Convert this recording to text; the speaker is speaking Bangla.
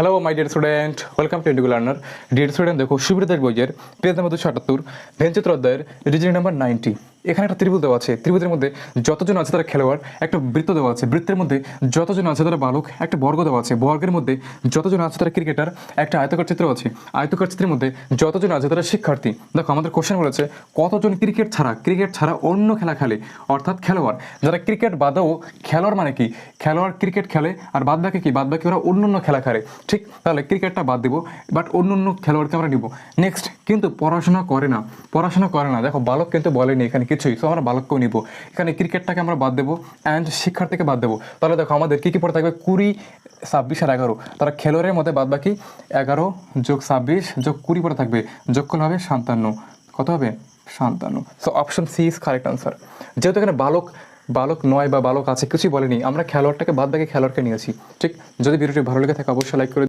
Hello my dear student welcome to Indigo learner dear student দেখো, সুবিধাদের বইয়ের পেজ নাম্বার দুশো আটাত্তর ভেঞ্চিত্র অধ্যায়ের রিজনিং নাম্বার নাইনটি এখানে একটা ত্রিভুজ দেওয়া আছে। ত্রিভুজের মধ্যে যতজন আছে তারা খেলোয়াড়, একটা বৃত্ত দেওয়া আছে। বৃত্তের মধ্যে যতজন আছে তারা বালক, একটা বর্গ দেওয়া আছে। বর্গের মধ্যে যতজন আছে তারা ক্রিকেটার, একটা আয়তকার চিত্র আছে। আয়তকার চিত্রের মধ্যে যতজন আছে তারা শিক্ষার্থী। দেখো, আমাদের কোশ্চেন বলেছে, কতজন ক্রিকেট ছাড়া ক্রিকেট ছাড়া অন্য খেলা খেলে? অর্থাৎ খেলোয়াড়। যারা ক্রিকেট বাদেও খেলোয়াড় মানে কি? খেলোয়াড় ক্রিকেট খেলে আর বাদ বাকি কি? বাদ বাকি ওরা অন্য অন্য খেলা খেলে। ঠিক, তাহলে ক্রিকেটটা বাদ দিব বাট অন্য অন্য খেলোয়াড়কে আমরা নিব। নেক্সট কিন্তু পড়াশোনা করে না। পড়াশোনা করে না। দেখো, বালক কিন্তু বলেনি এখানে কিছুই তো আমরা বালককেও নিব। এখানে ক্রিকেটটাকে আমরা বাদ দেবো অ্যান্ড শিক্ষার্থীকে বাদ দেবো। তাহলে দেখো, আমাদের কী কী পড়ে থাকবে? কুড়ি, ছাব্বিশ আর এগারো। তারা খেলোয়াড়ের মধ্যে বাদ বাকি এগারো যোগ ছাব্বিশ যোগ কুড়ি পরে থাকবে। যোগফল হবে সান্তান্ন কত হবে? সান্তান্ন so option C is correct answer যেহেতু এখানে বালক বালক নয় বা বালক আছে, কিছুই বলেনি, আমরা খেলোয়াড়টাকে বাদ বাকি খেলোয়াড়কে নিয়েছি। ঠিক? যদি ভিডিওটি ভালো লেগে থাকে, অবশ্যই লাইক করে